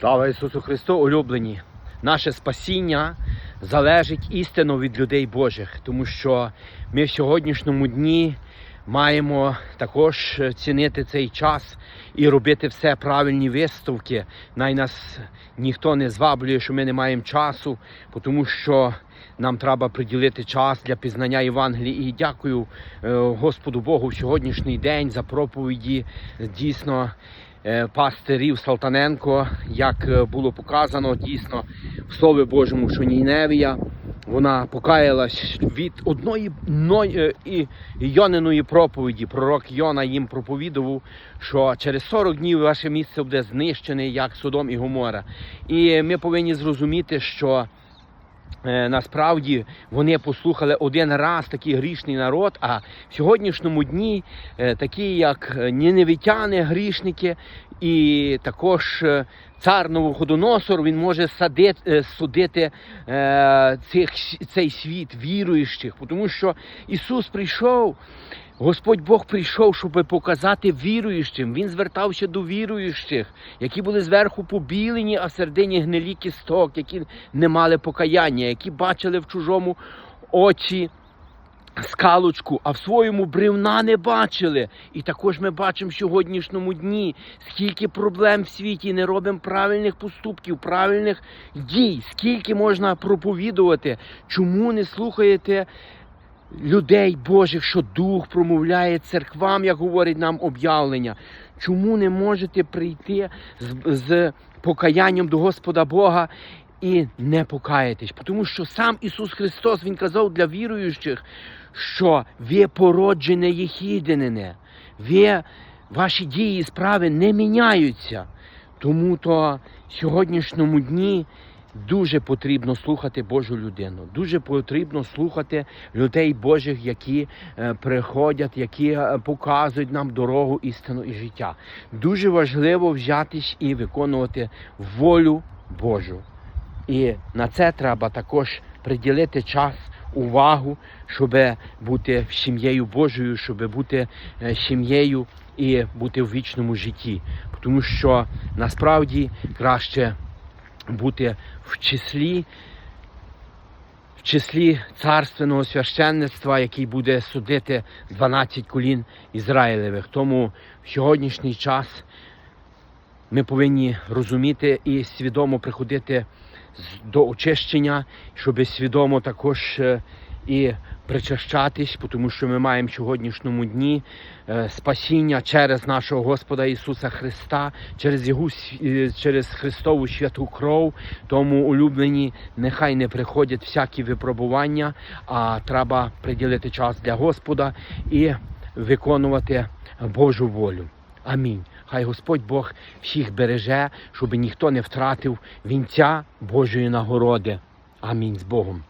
Слава Ісусу Христу, улюблені! Наше спасіння залежить істинно від людей Божих, тому що ми в сьогоднішньому дні маємо також цінити цей час і робити все правильні виставки. Най нас ніхто не зваблює, що ми не маємо часу, тому що нам треба приділити час для пізнання Євангелії. І дякую е, Господу Богу в сьогоднішній день за проповіді. Дійсно, е, пастирів Салтаненко, як е, було показано дійсно в Слові Божому, що Ніневія, вона покаялась від одної но- е, і Йониної проповіді. Пророк Йона їм проповідував, що через 40 днів ваше місце буде знищене, як Содом і Гомора. І ми повинні зрозуміти, що насправді вони послухали один раз такий грішний народ, а в сьогоднішньому дні е, такі, як ніневітяни, грішники, і також е, цар Новоходоносор, він може садити, е, судити е, цих, цей світ віруючих, тому що Ісус прийшов. Господь Бог прийшов, щоб показати віруючим. Він звертався до віруючих, які були зверху побілені, а в середині гнилі кісток, які не мали покаяння, які бачили в чужому очі скалочку, а в своєму бревна не бачили. І також ми бачимо в сьогоднішньому дні, скільки проблем в світі, не робимо правильних поступків, правильних дій, скільки можна проповідувати, чому не слухаєте людей Божих, що Дух промовляє церквам, як говорить нам об'явлення. Чому не можете прийти з, з покаянням до Господа Бога і не покаятись? Тому що сам Ісус Христос Він казав для віруючих, що ви породжене єхідинине, ви, ваші дії і справи не міняються. Тому то в сьогоднішньому дні дуже потрібно слухати Божу людину. Дуже потрібно слухати людей Божих, які е, приходять, які е, показують нам дорогу, істину і життя. Дуже важливо взятись і виконувати волю Божу. І на це треба також приділити час, увагу, щоб бути сім'єю Божою, щоб бути е, сім'єю і бути в вічному житті. Тому що насправді краще бути в числі, в числі царственного священництва, який буде судити 12 колін Ізраїлевих. Тому в сьогоднішній час ми повинні розуміти і свідомо приходити до очищення, щоб свідомо також е, і причащатись, тому що ми маємо в сьогоднішньому дні е, спасіння через нашого Господа Ісуса Христа, через Його е, через Христову святу кров. Тому улюблені, нехай не приходять всякі випробування, а треба приділити час для Господа і виконувати Божу волю. Амінь. Хай Господь Бог всіх береже, щоб ніхто не втратив вінця Божої нагороди. Амінь з Богом.